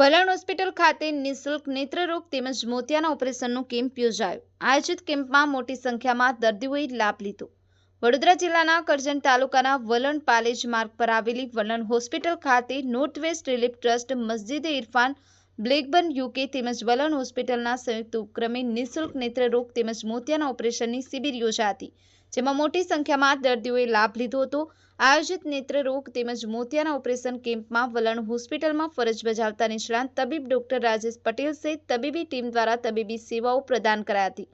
વલણ હોસ્પિટલ ખાતે નિઃશુલ્ક નેત્રરોગ તેમજ મોતિયાના ઓપરેશનનો કેમ્પ યોજાયો. આયોજિત કેમ્પમાં મોટી સંખ્યામાં દર્દીઓએ લાભ લીધો. વડોદરા જિલ્લાના કરજણ તાલુકાના વલણ પાલેજ માર્ગ પર આવેલી વલણ હોસ્પિટલ ખાતે નોર્થ વેસ્ટ રિલીફ ટ્રસ્ટ મસ્જિદે ઇરફાન બ્લેકબર્ન યુકે તેમજ વલણ હોસ્પિટલના સંયુક્ત ઉપક્રમે નિઃશુલ્ક નેત્રરોગ તેમજ મોતિયાના ઓપરેશનની શિબિર યોજાઈ હતી. જેમાં મોટી સંખ્યામાં દર્દીઓએ લાભ લીધો હતો. આયોજિત નેત્રરોગ તેમજ મોતિયાના ઓપરેશન કેમ્પમાં વલણ હોસ્પિટલમાં ફરજ બજાવતા નિષ્ણાંત તબીબ ડોક્ટર રાજેશ પટેલ સહિત તબીબી ટીમ દ્વારા તબીબી સેવાઓ પ્રદાન કરાઈ હતી.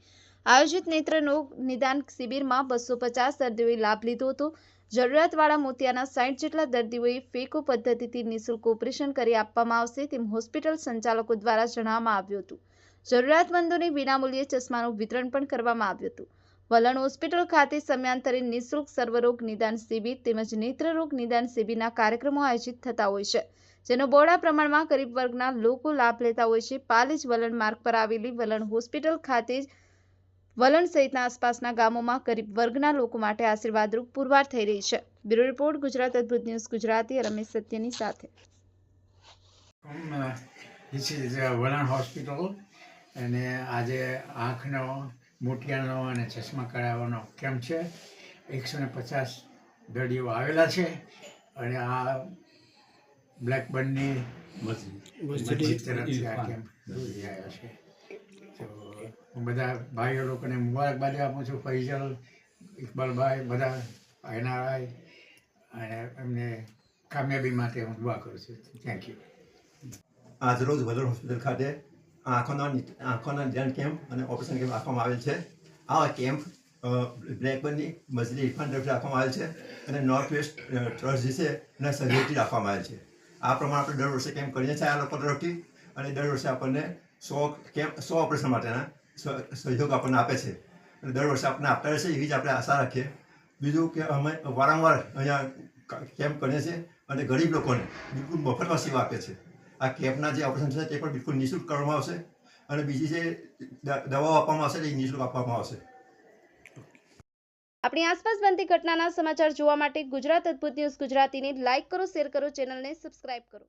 આયોજિત નેત્રરોગ નિદાન શિબિરમાં બસો પચાસ દર્દીઓએ લાભ લીધો હતો. જરૂરિયાતવાળા મોતિયાના સાઠ જેટલા દર્દીઓએ ફેકો પદ્ધતિથી નિઃશુલ્ક ઓપરેશન કરી આપવામાં આવશે તેમ હોસ્પિટલ સંચાલકો દ્વારા જણાવવામાં આવ્યું હતું. જરૂરિયાતમંદોને વિનામૂલ્યે ચશ્માનું વિતરણ પણ કરવામાં આવ્યું હતું. વલણ હોસ્પિટલ ખાતે સમયાંતરે નિઃશુલ્ક સર્વરોગ નિદાન શિબિર તેમજ નેત્રરોગ નિદાન શિબિરના કાર્યક્રમો આયોજિત થતા હોય છે, જેનો બહોળા પ્રમાણમાં ગરીબ વર્ગના લોકો લાભ લેતા હોય છે. પાલેજ વલણ માર્ગ પર આવેલી વલણ હોસ્પિટલ ખાતે વલણ સહિતના આસપાસના ગામોમાં ગરીબ વર્ગના લોકો માટે આશીર્વાદરૂપ પુરવાર થઈ રહી છે. બ્યુરો રિપોર્ટ, ગુજરાત અદ્ભુત ન્યૂઝ, ગુજરાતી રમેશ સત્યની સાથે. વલણ હોસ્પિટલ અને આજે આંખનો મોતિયાનો અને ચશ્મા કરાવવાનો કેમ્પ છે? એકસો ને પચાસ દર્દીઓ આવેલા છે અને આ બ્લેકબર્નની મસ્જિદ તરફથી આ કેમ્પ યોજી આવ્યો છે. તો હું બધા ભાઈઓ લોકોને મુબારકબાદી આપું છું ફૈઝલ ઇકબાલભાઈ બધા એનઆરઆઈ અને એમને કામયાબી માટે હું દુઆ કરું છું. થેન્ક યુ આજરોજ વલણ હોસ્પિટલ ખાતે આંખોના આંખોના નિદાન કેમ્પ અને ઓપરેશન કેમ્પ રાખવામાં આવેલ છે. આ કેમ્પ બ્લેકબર્નની મજલી ઇરફાન તરફથી રાખવામાં આવેલ છે અને નોર્થ વેસ્ટ ટ્રસ્ટ જે છે એના સહયોગથી રાખવામાં આવેલ છે. આ પ્રમાણે આપણે દર વર્ષે કેમ્પ કરીએ છીએ આ લોકો તરફથી અને દર વર્ષે આપણને સો કેમ્પ, સો ઓપરેશન માટેના સહ- સહયોગ આપણને આપે છે. અને દર વર્ષે આપણને આપતા રહેશે એવી જ આપણે આશા રાખીએ. બીજું કે અમે વારંવાર અહીંયા કેમ્પ કરીએ છીએ અને ગરીબ લોકોને બિલકુલ મફતમાં સેવા આપે છે આ કેપના જે ઓપરેશન છે તે પણ બિલકુલ નિઃશુલ્ક કરવામાં આવશે અને બીજી જે દવાઓ આપવામાં આવશે તે નિઃશુલ્ક આપવામાં આવશે. આપણી આસપાસ બનતી ઘટનાના સમાચાર જોવા માટે ગુજરાત અદ્ભુત ન્યૂઝ ગુજરાતીને લાઇક કરો, શેર કરો, ચેનલને સબસ્ક્રાઇબ કરો.